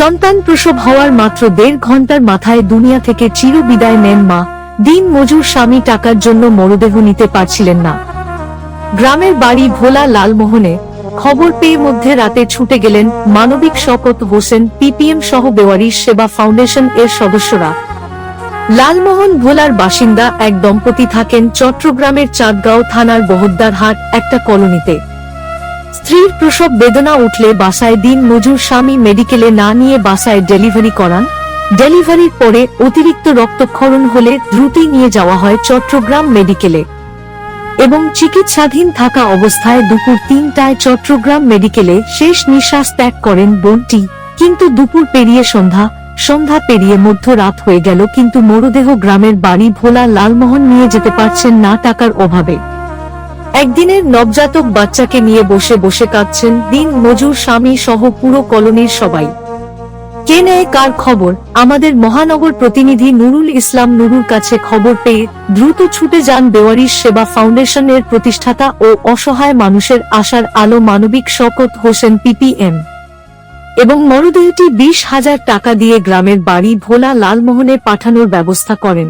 সন্তান প্রসব হওয়ার মাত্র দেড় ঘণ্টার মাথায় দুনিয়া থেকে চির বিদায় নেন মা। দিন মজুর স্বামী টাকার জন্য মরদেহ নিতে পারছিলেন না। গ্রামের বাড়ি ভোলা লালমোহনে খবর পেয়ে মধ্যে রাতে ছুটে গেলেন মানবিক শকত হোসেন, পিপিএম সহ বেওয়ারিশ সেবা ফাউন্ডেশন এর সদস্যরা। লালমোহন ভোলার বাসিন্দা এক দম্পতি থাকেন চট্টগ্রামের চাঁদগাঁও থানার বহদ্দারহাট, একটা কলোনিতে। স্ত্রীর প্রসব বেদনা উঠলে বাসায় দিন মজুর স্বামী মেডিকেলে না নিয়ে বাসায় ডেলিভারি করান। ডেলিভারির পরে অতিরিক্ত রক্তক্ষরণ হলে দ্রুতই নিয়ে যাওয়া হয় চট্টগ্রাম মেডিকেলে। এবং চিকিৎসাধীন থাকা অবস্থায় দুপুর তিনটায় চট্টগ্রাম মেডিকেলে শেষ নিঃশ্বাস ত্যাগ করেন বোনটি। কিন্তু দুপুর পেরিয়ে সন্ধ্যা সন্ধ্যা পেরিয়ে মধ্যরাত হয়ে গেল, কিন্তু মরদেহ গ্রামের বাড়ি ভোলা লালমোহন নিয়ে যেতে পারছেন না টাকার অভাবে। একদিনের নবজাতক বাচ্চাকে নিয়ে বসে বসে কাঁদছেন দিন মজুর স্বামী সহ পুরো কলোনির সবাই। কে নেয় কার খবর? আমাদের মহানগর প্রতিনিধি নুরুল ইসলাম নুরুর কাছে খবর পেয়ে দ্রুত ছুটে যান বেওয়ারিশ সেবা ফাউন্ডেশনের প্রতিষ্ঠাতা ও অসহায় মানুষের আশার আলো মানবিক শকত হোসেন পিপিএম। এবং মরদেহটি বিশ হাজার টাকা দিয়ে গ্রামের বাড়ি ভোলা লালমোহনে পাঠানোর ব্যবস্থা করেন।